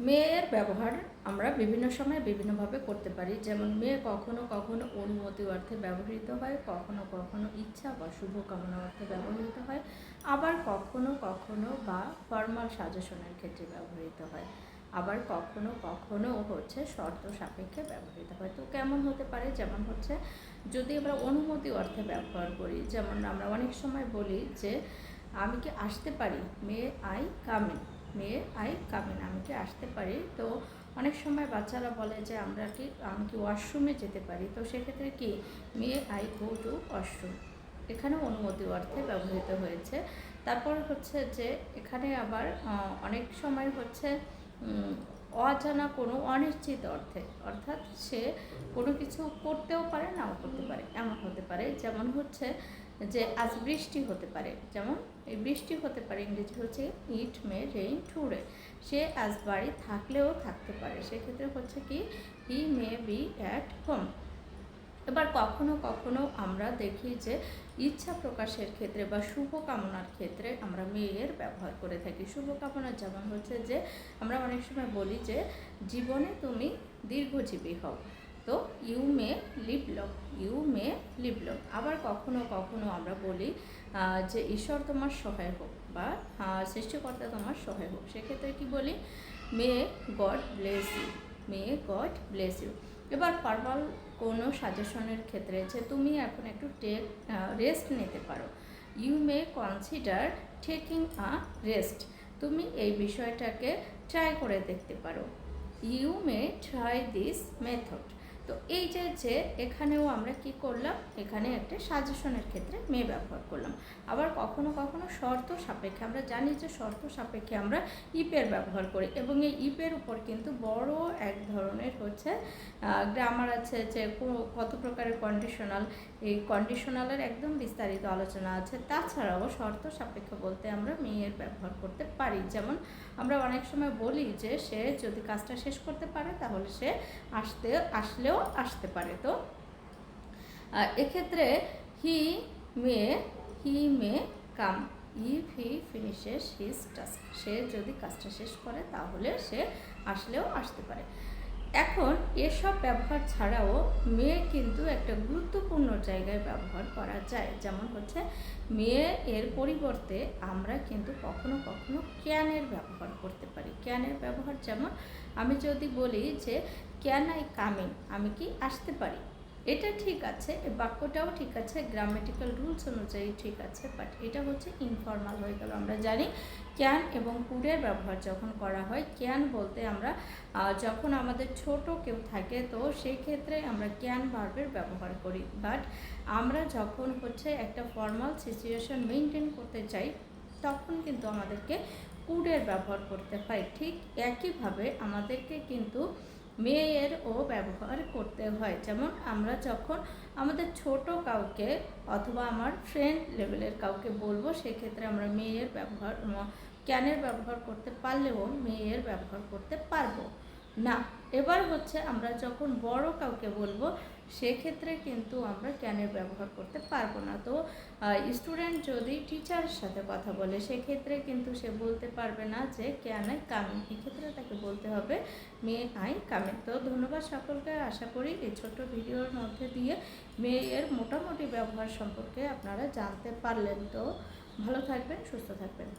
মেয়ের ব্যবহার আমরা বিভিন্ন সময় বিভিন্নভাবে করতে পারি। যেমন মেয়ে কখনো কখনো অনুমতি অর্থে ব্যবহৃত হয়, কখনো কখনো ইচ্ছা বা শুভকামনা অর্থে ব্যবহৃত হয়, আবার কখনো কখনো বা ফর্মাল সাজেশনের ক্ষেত্রে ব্যবহৃত হয়, আবার কখনো কখনো হচ্ছে শর্ত সাপেক্ষে ব্যবহৃত হয়। তো কেমন হতে পারে? যেমন হচ্ছে যদি আমরা অনুমতি অর্থে ব্যবহার করি, যেমন আমরা অনেক সময় বলি যে, আমি কি আসতে পারি? May I come in may I come in আমি কি আসতে পারি? তো অনেক সময় বাচ্চারা বলে যে, আমরা কি, আমি কি ওয়াশরুমে যেতে পারি? তো সেক্ষেত্রে কি মেয়ে আই গো টু ওয়াশরুম এখানে অনুমতি অর্থে ব্যবহৃত হয়েছে। তারপর হচ্ছে যে, এখানে আবার অনেক সময় হচ্ছে অজানা কোনো অনিশ্চিত অর্থে, অর্থাৎ সে কোনো কিছু করতেও পারে, নাও করতে পারে, এমন হতে পারে। যেমন হচ্ছে যে আজ বৃষ্টি হতে পারে, যেমন এই বৃষ্টি হতে পারে, ইংরেজি হচ্ছে ইট মে রেইন টুডে সে আজ বাড়ি থাকলেও থাকতে পারে, সেক্ষেত্রে হচ্ছে কি he may be at home এবার কখনো কখনো আমরা দেখি যে ইচ্ছা প্রকাশের ক্ষেত্রে বা শুভ কামনার ক্ষেত্রে আমরা মেয়ের ব্যবহার করে থাকি। শুভ কামনা যেমন হচ্ছে যে, আমরা অনেক সময় বলি যে, জীবনে তুমি দীর্ঘজীবী হও। তো you may live long, you may live long. আবার কখনো কখনো আমরা বলি যে ঈশ্বর তোমার সহায় হোক বা সৃষ্টিকর্তা তোমার সহায় হোক। সেক্ষেত্রে কি বলি? May God bless you, may God bless you. এবার ফর্মাল কোনো সাজেশনের ক্ষেত্রে যে তুমি এখন একটু টেক রেস্ট নিতে পারো। You may consider taking a rest. তুমি এই বিষয়টাকে ট্রাই করে দেখতে পারো। You may try this method. তো এই যে যে এখানেও আমরা কি করলাম? এখানে একটা সাজেশনের ক্ষেত্রে মেয়ে ব্যবহার করলাম। আবার কখনো কখনো শর্ত সাপেক্ষে, আমরা জানি যে শর্ত সাপেক্ষে আমরা ইপের ব্যবহার করি এবং এই ইপের উপর কিন্তু বড় এক ধরনের হচ্ছে গ্রামার আছে যে কত প্রকারের কন্ডিশনাল এই কন্ডিশনালের একদম বিস্তারিত আলোচনা আছে। তাছাড়াও শর্ত সাপেক্ষে বলতে আমরা মেয়ের ব্যবহার করতে পারি। যেমন আমরা অনেক সময় বলি যে সে যদি কাজটা শেষ করতে পারে, তাহলে সে আসতে, আসলেও আসতে পারে তো। এক্ষেত্রে he may he may come. If he finishes his task. সে যদি কাজটা শেষ করে, তাহলে সে আসলেও আসতে পারে। এখন এসব ব্যবহার ছাড়াও মেয়ে কিন্তু একটা গুরুত্বপূর্ণ জায়গায় ব্যবহার করা যায়। যেমন হচ্ছে মেয়ে এর পরিবর্তে আমরা কিন্তু কখনো কখনো ক্যানের ব্যবহার করতে পারি। ক্যানের ব্যবহার যেমন আমি যদি বলি যে ক্যান আই কামিং আমি কি আসতে পারি? এটা ঠিক আছে, এ বাক্যটাও ঠিক আছে গ্রামেটিক্যাল রুলস অনুযায়ী ঠিক আছে বাট এটা হচ্ছে ইনফর্মাল হয়ে গেল। আমরা জানি ক্যান এবং কুডের ব্যবহার যখন করা হয় ক্যান বলতে আমরা যখন আমাদের ছোট কেউ থাকে, তো সেই ক্ষেত্রে আমরা ক্যান ভার্বের ব্যবহার করি। বাট আমরা যখন হচ্ছে একটা ফর্মাল সিচুয়েশন মেনটেন করতে চাই তখন কিন্তু আমাদেরকে কুডের ব্যবহার করতে হয়। ঠিক একইভাবে আমাদেরকে কিন্তু মেয়ের ও ব্যবহার করতে হয়। যেমন আমরা যখন আমাদের ছোট কাউকে অথবা আমার ফ্রেন্ড লেভেলের কাউকে বলব, সেক্ষেত্রে আমরা মেয়ের ব্যবহার ক্যানের ব্যবহার করতে পারলেও মেয়ের ব্যবহার করতে পারব না। এবার হচ্ছে আমরা যখন বড় কাউকে বলব সেক্ষেত্রে কিন্তু আমরা ক্যানের ব্যবহার করতে পারব না। তো স্টুডেন্ট যদি টিচারের সাথে কথা বলে, সেক্ষেত্রে কিন্তু সে বলতে পারবে না যে ক্যান আই কামিং এক্ষেত্রে তাকে বলতে হবে মেয়ে আই কামিং তো, ধন্যবাদ সকলকে। আশা করি এই ছোট্ট ভিডিওর মধ্যে দিয়ে মেয়ের মোটামুটি ব্যবহার সম্পর্কে আপনারা জানতে পারলেন। তো, ভালো থাকবেন, সুস্থ থাকবেন।